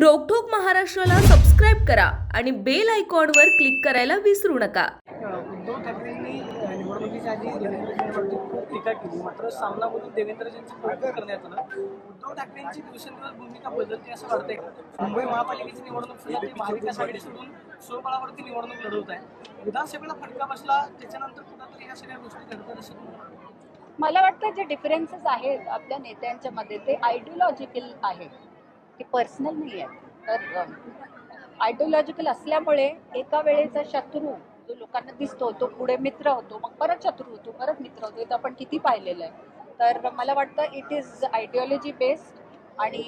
रोकठोक महाराष्ट्राला सबस्क्राईब करा आणि बेल आयकॉनवर क्लिक करायला विसरू नका. उद्धव ठाकरेंनी निवडणुकीच्या आधी देवेंद्रजींवरती खूप टीका केली. मात्र सामनामधून देवेंद्रजींचं कौतुक करण्यात आलं उद्धव ठाकरेंची दिवसेंदिवस भूमिका बदलते असं वाटतंय. का मुंबई महापालिकेची निवडणूक सुद्धा ते महाविकास आघाडी सोडून स्वबळावरती निवडणूक लढवत आहे. विधानसभेला फटका बसला त्याच्यानंतर कुठंतरी ह्या सगळ्या गोष्टी घडतात असं? मला वाटतं जे डिफरन्सेस आहेत आपल्या नेत्यांच्या मध्ये ते आयडिओलॉजिकल आहे की पर्सनल नाही आहे तर आयडिओलॉजिकल असल्यामुळे एका वेळेचा शत्रू जो लोकांना दिसतो तो पुढे मित्र होतो मग परत शत्रू होतो परत मित्र होतो हे तर आपण किती पाहिलेलं आहे. तर मला वाटतं इट इज आयडिओलॉजी बेस्ड आणि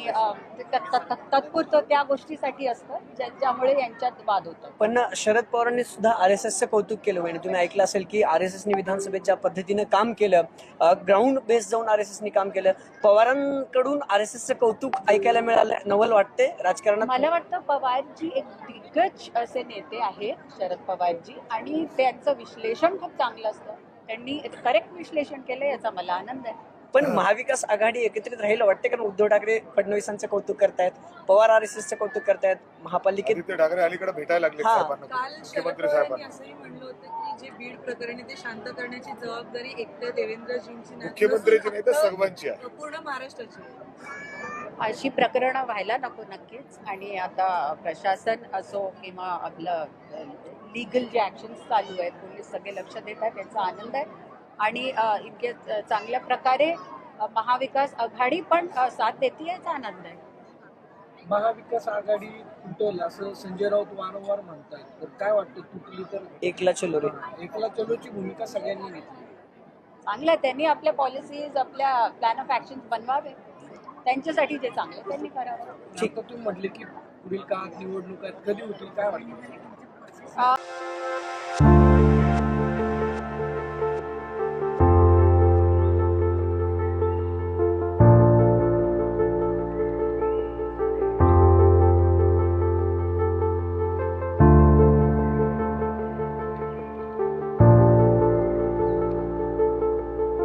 तात्पुरतं त्या गोष्टीसाठी असतं ज्याच्यामुळे यांच्यात वाद होतो. पण शरद पवारांनी सुद्धा आर एस एसचं कौतुक केलं म्हणजे तुम्ही ऐकलं असेल की आर एस एसनी विधानसभेत ज्या पद्धतीनं काम केलं ग्राउंड बेस जाऊन आर एस एसनी काम केलं. पवारांकडून आर एस एसचं कौतुक ऐकायला मिळालं नवल वाटते राजकारणात? मला वाटतं पवारजी एक दिग्गज असे नेते आहेत शरद पवारजी. आणि त्यांचं विश्लेषण खूप चांगलं असतं. त्यांनी करेक्ट विश्लेषण केलं याचा मला आनंद आहे. पण महाविकास आघाडी एकत्रित राहिलं वाटते कारण उद्धव ठाकरे फडणवीसांचं कौतुक करतायत पवार आर एस एसचं कौतुक करतायत महापालिकेत आदित्य ठाकरे अलीकडे भेटायला लागले हा. मुख्यमंत्री पवारांनी साहेबांना. असंही म्हणलं होतं की जे बीड प्रकरणी ते शांत करण्याची जबाबदारी एकट्या देवेंद्रजींची नाही, मुख्यमंत्र्यांची नाही तर सर्वांची आहे. पूर्ण महाराष्ट्राची. अशी प्रकरणं व्हायला नको नक्कीच. आणि आता प्रशासन असो किंवा आपलं लिगल जे ऍक्शन्स चालू आहेत पोलीस सगळे लक्ष देत आहेत याचा आनंद आहे. आणि अ, इतके अ, चांगल्या प्रकारे महाविकास आघाडी पण साथ देते याचा आनंद आहे. महाविकास आघाडी तुटेल असं संजय राऊत वारंवार म्हणतात तर काय वाटतं तुटली तर? एकला चलो रे एकला चलोची भूमिका सगळ्यांनी घेतली. चांगलं त्यांनी आपल्या पॉलिसीज आपल्या प्लॅन ऑफ ऍक्शन बनवावे. त्यांच्यासाठी जे चांगलं आहे त्यांनी करावं. आता तुम्ही म्हटले की पुढील काळात निवडणूक आहेत. कधी होतील काय वाटतं?